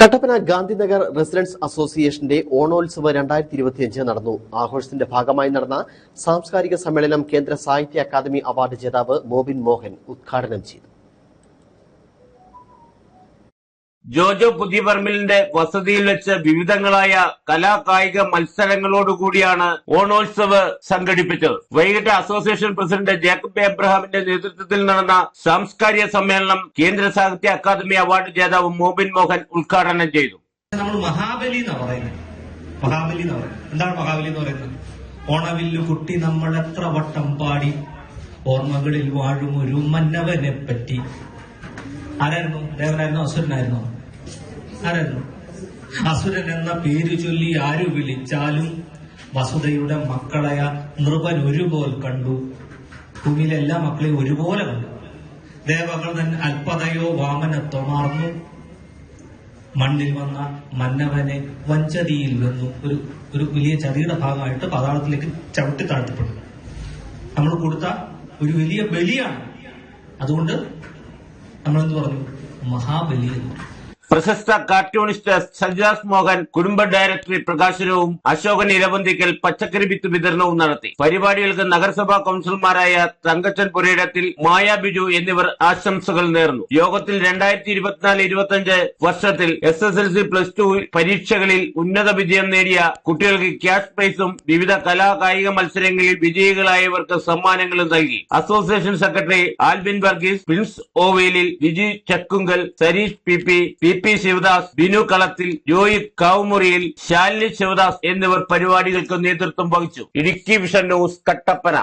Kattappana Gandhinagar residence അസോസിയേഷന്റെ ഓണോത്സവ് രണ്ടായിരത്തി ഇരുപത്തിയഞ്ച് നടന്നു. ആഘോഷത്തിന്റെ ഭാഗമായി നടന്ന സാംസ്കാരിക സമ്മേളനം കേന്ദ്ര സാഹിത്യ അക്കാദമി അവാർഡ് ജേതാവ് മോബിൻ മോഹൻ ഉദ്ഘാടനം ചെയ്തു. ജോജോ പുതിയപറമ്പിലിന്റെ വസതിയിൽ വെച്ച് വിവിധങ്ങളായ കലാകായിക മത്സരങ്ങളോടുകൂടിയാണ് ഓണോത്സവ് സംഘടിപ്പിച്ചത്. വൈകിട്ട് അസോസിയേഷൻ പ്രസിഡന്റ് ജേക്കബ് എബ്രഹാമിന്റെ നേതൃത്വത്തിൽ നടന്ന സാംസ്കാരിക സമ്മേളനം കേന്ദ്ര സാഹിത്യ അക്കാദമി അവാർഡ് ജേതാവ് മോബിൻ മോഹൻ ഉദ്ഘാടനം ചെയ്തു. നമ്മൾ മഹാബലി എന്ന് പറയുന്നത്. മഹാബലി എന്ന് പറയുന്നത്. എന്താണ് മഹാബലി എന്ന് പറയുന്നത്? ഓണവില്ലു കുട്ടി നമ്മൾ എത്ര വട്ടം പാടി ഓർമ്മകളിൽ വാഴും ഒരു മന്നവനെ പറ്റി ആരായിരുന്നു? ദേവനായിരുന്നു അസുരനായിരുന്നോ? ആരായിരുന്നു? അസുരൻ എന്ന പേരു ചൊല്ലി ആരു വിളിച്ചാലും വസുതയുടെ മക്കളായ നൃപൻ ഒരുപോലെ കണ്ടു. ഭൂമിയിലെ മക്കളെയും ഒരുപോലെ കണ്ടു. ദേവകൾ തന്നെ അല്പതയോ വാമനത്വമാർന്നു മണ്ണിൽ വന്ന മന്നവനെ വഞ്ചതിയിൽ വന്നു ഒരു ഒരു വലിയ ചതിയുടെ ഭാഗമായിട്ട് പാതാളത്തിലേക്ക് ചവിട്ടി താഴ്ത്തപ്പെട്ടു. നമ്മൾ കൊടുത്ത ഒരു വലിയ ബലിയാണ്. അതുകൊണ്ട് നമ്മൾ എന്ത് പറഞ്ഞു? മഹാബലി എന്ന് പറഞ്ഞു. പ്രശസ്ത കാർട്ടൂണിസ്റ്റ് സജാസ് മോഹൻ കുടുംബ ഡയറക്ടറി പ്രകാശനവും അശോകൻ ഇലവന്തിക്കൽ പച്ചക്കറി വിത്ത് വിതരണവും നടത്തി. പരിപാടികൾക്ക് നഗരസഭാ കൌൺസിലർമാരായ തങ്കച്ചൻ പുരയിടത്തിൽ മായാ ബിജു എന്നിവർ ആശംസകൾ നേർന്നു. യോഗത്തിൽ രണ്ടായിരത്തി ഇരുപത്തിനാല് ഇരുപത്തിയഞ്ച് വർഷത്തിൽ S S L C plus two പരീക്ഷകളിൽ ഉന്നത വിജയം നേടിയ കുട്ടികൾക്ക് ക്യാഷ് പ്രൈസും വിവിധ കലാ കായിക മത്സരങ്ങളിൽ വിജയികളായവർക്ക് സമ്മാനങ്ങളും നൽകി. Association secretary Albin Varghese Prince Ovelil Viji Chakkunkal Sareesh P P P Sivadas Binu Kalathil Rohit Kaumuriyil Shalini Sivadas എന്നിവർ പരിപാടികൾക്ക് നേതൃത്വം വഹിച്ചു. Idukki Vision News Kattappana.